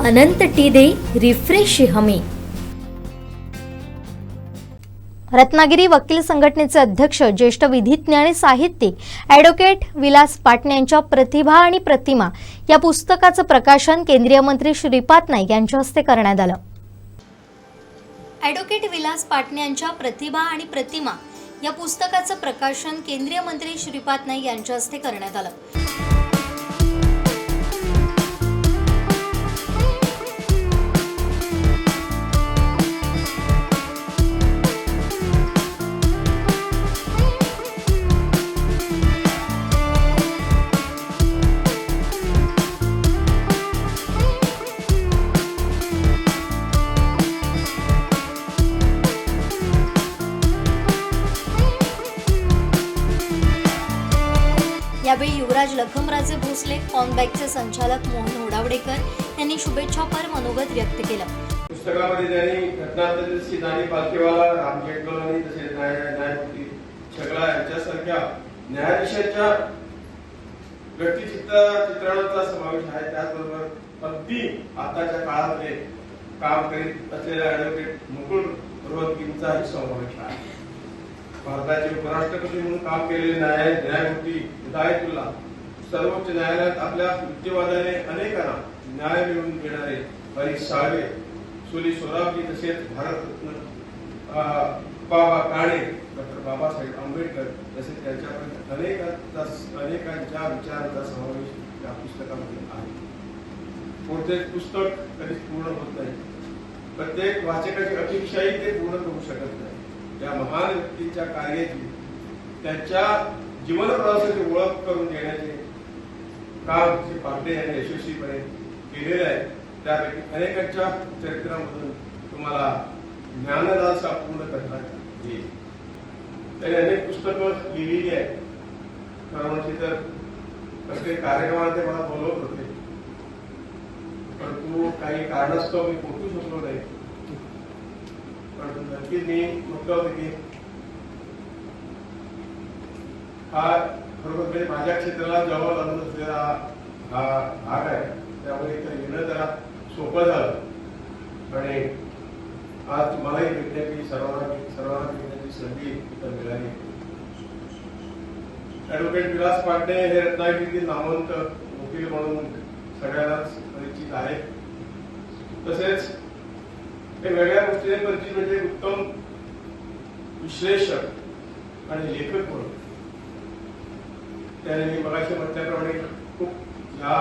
अनंत T दे refresh हमी. रत्नागिरी वकील संघटनेचे अध्यक्ष ज्येष्ठ विधिज्ञ आणि साहित्यिक ॲडव्होकेट विलास पाटणे यांच्या प्रतिभा आणि प्रतिमा या पुस्तकाचं प्रकाशन केंद्रीय मंत्री श्रीपाद नाईक यांच्या हस्ते करण्यात आलं. ॲडव्होकेट विलास पाटणे यांच्या प्रतिभा आणि प्रतिमा या पुस्तकाचं प्रकाशन केंद्रीय मंत्री श्रीपाद नाईक यांच्या हस्ते करण्यात आलं. यावेळी युवराज लखमराजे भोसले कॉनबॅकचे संचालक मोहन होडावडेकर यांनी शुभेच्छापर मनोगत व्यक्त केलं. पुस्तकामध्ये त्यांनी घटनांतरची नाणी पालखीवाला राम जेठमलानी तसेच न्यायमूर्ती छगळा यांच्यासारख्या न्यायाधीशांच्या व्यक्तिचित्र चित्रणाचा समावेश आहे. त्याचबरोबर अगदी आताच्या काळामध्ये काम करीत असलेल्या ऍडव्होकेट मुकुल रोहतगींचाही समावेश आहे. भारताचे उपराष्ट्रपती म्हणून काम केलेले न्याय न्यायमूर्ती हिदायतुल्ला सर्वोच्च न्यायालयात आपल्या युक्तिवादाने अनेकांना न्याय मिळवून देणारे हरीश साळवे सुली सोराबजी तसेच भारतरत्न बाबा काणे डॉक्टर बाबासाहेब आंबेडकर तसेच त्यांच्यापर्यंत अनेकांचा अनेकांच्या विचारांचा समावेश या पुस्तकामध्ये आहे. कोणतेच पुस्तक कधीच पूर्ण होत नाही. प्रत्येक वाचकाची अपेक्षाही ते पूर्ण करू शकत नाही. त्या महान व्यक्तींच्या कार्याची त्यांच्या जीवनप्रवासाची ओळख करून देण्याचे काम श्री पांडे यांनी यशस्वीपणे केलेले आहे. त्यापैकी अनेकांच्या चरित्रामधून तुम्हाला ज्ञानदासा पूर्ण करण्यात येईल. त्यांनी अनेक पुस्तकं लिहिलेली आहेत. कारण तर कसले कार्यक्रमाला ते मला बोलवत होते. परंतु काही कारणास्तव मी पोहोचू शकलो नाही. परंतु नक्कीच मी म्हटलं होतं की हा खरोखर म्हणजे माझ्या क्षेत्राला जवळ लागून असलेला हा भाग आहे. त्यामुळे इथं येणं जरा सोपं झालं. आणि आज तुम्हालाही भेटण्याची सर्वांना सर्वांना भेटण्याची संधी इथं मिळाली. ऍडव्होकेट विलास पांडे हे रत्नागिरीतील नामवंत वकील म्हणून सगळ्यांनाच परिचित आहे तसेच ते वेगळ्या गोष्टीने परिचित म्हणजे उत्तम विश्लेषक आणि लेखक म्हणून. त्याने मगाशी म्हटल्याप्रमाणे खूप या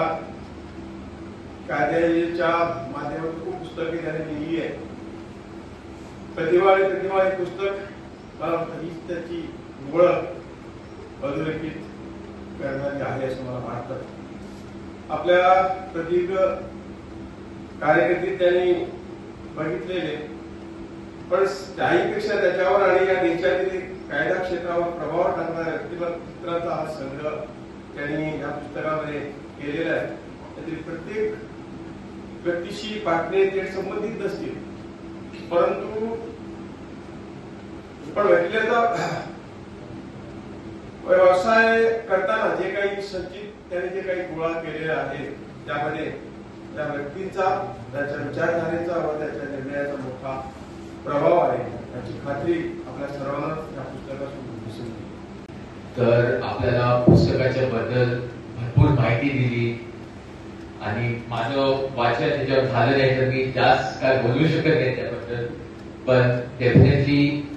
कायद्याच्या माध्यमातून खूप पुस्तके त्याने लिहिली आहे प्रतिभा आणि प्रतिभा हे पुस्तक मला हीच त्याची ओळख अधोरेखित करणारी आहे असं मला वाटतं. आपल्या प्रदीर्घ कार्यकिर्दीत त्यांनी बघितलेले. पण त्याहीपेक्षा त्याच्यावर आणि या देशातील कायदा क्षेत्रावर प्रभाव टाकणाऱ्या व्यक्तिमत्वाचा हा संग्रह त्यांनी या पुस्तकामध्ये केलेला आहे. त्यातील प्रत्येक व्यक्तीशी पाटणे थेट संबंधित नसतील. परंतु पण वकिलाचा व्यवसाय करताना जे काही संचित त्याने जे काही गोळा केलेले आहे त्यामध्ये त्या व्यक्तीचा त्याच्या विचारधारेचा व त्याच्या निर्णयाचा मोठा प्रभाव आहे. याची खात्री आपल्या सर्वांना या पुस्तकातून दिसून तर आपल्याला पुस्तकाच्या बद्दल भरपूर माहिती दिली. आणि माझं वाचन त्याच्यावर झालं नाही तर मी जास्त काय बोलू शकत नाही त्याबद्दल. पण डेफिनेटली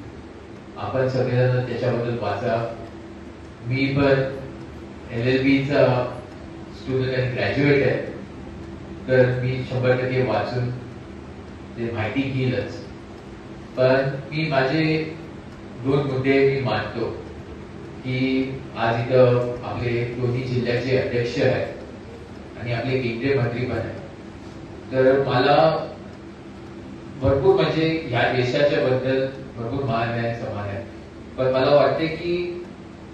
आपण सगळेजण त्याच्याबद्दल वाचा. मी पण एल एल बीचा स्टुडंट आणि ग्रॅज्युएट आहे. तर मी शंभर टक्के वाचून ते माहिती घेईलच. पण मी माझे दोन मुद्दे मी मानतो की आज इथं आपले दोन्ही जिल्ह्याचे अध्यक्ष आहेत आणि आपले केंद्रीय मंत्री पण आहेत. तर मला भरपूर म्हणजे ह्या देशाच्या बद्दल भरपूर मान आहे समान आहे. पण मला वाटते की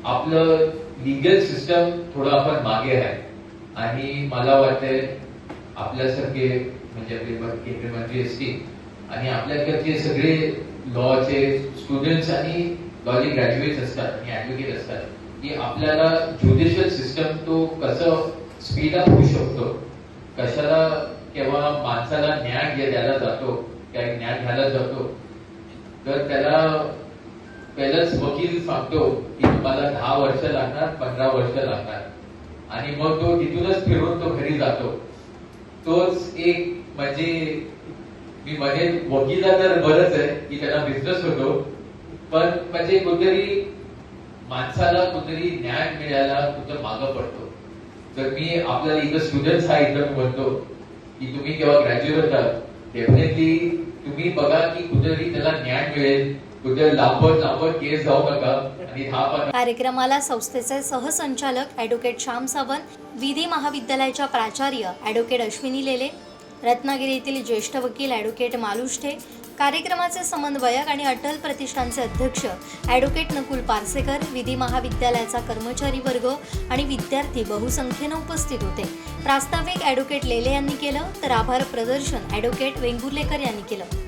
आपलं लिगल सिस्टम थोडं आपण मागे आहे. आणि मला वाटतंय आपल्यासारखे म्हणजे आपले केंद्रीय मंत्री असतील आणि आपल्याकडचे सगळे लॉचे स्टुडंट्स आणि लॉचे ग्रॅज्युएट असतात आणि ऍडव्होकेट असतात की आपल्याला ज्युडिशियल सिस्टम तो कसं स्पीड अप होऊ शकतो कशाला केव्हा माणसाला न्याय द्यायला जातो काही न्याय घ्यायला जातो तर त्याला पहिलाच वकील सांगतो की तुम्हाला दहा वर्ष लागणार पंधरा वर्ष लागणार आणि मग तो तिथूनच फिरून तो घरी जातो. तोच एक म्हणजे मी मध्ये वकिला तर बरंच आहे की त्याला बिझनेस होतो. पण म्हणजे कुठेतरी माणसाला कुठेतरी ज्ञान मिळायला कुठं मागं पडतो. तर मी आपल्याला इथं स्टुडंट हा इथं म्हणतो की तुम्ही जेव्हा ग्रॅज्युएट होता डेफिनेटली तुम्ही बघा की कुठेतरी त्याला ज्ञान मिळेल. कार्यक्रमाला संस्थेचे सहसंचालक ॲडव्होकेट श्याम सावंत विधी महाविद्यालयाच्या प्राचार्य ॲडव्होकेट अश्विनी लेले रत्नागिरीतील ज्येष्ठ वकील ॲडव्होकेट मालुष्ठे कार्यक्रमाचे समन्वयक आणि अटल प्रतिष्ठानचे अध्यक्ष ॲडव्होकेट नकुल पारसेकर विधी महाविद्यालयाचा कर्मचारी वर्ग आणि विद्यार्थी बहुसंख्येनं उपस्थित होते. प्रास्ताविक ॲडव्होकेट लेले यांनी केलं तर आभार प्रदर्शन ॲडव्होकेट वेंगुर्लेकर यांनी केलं.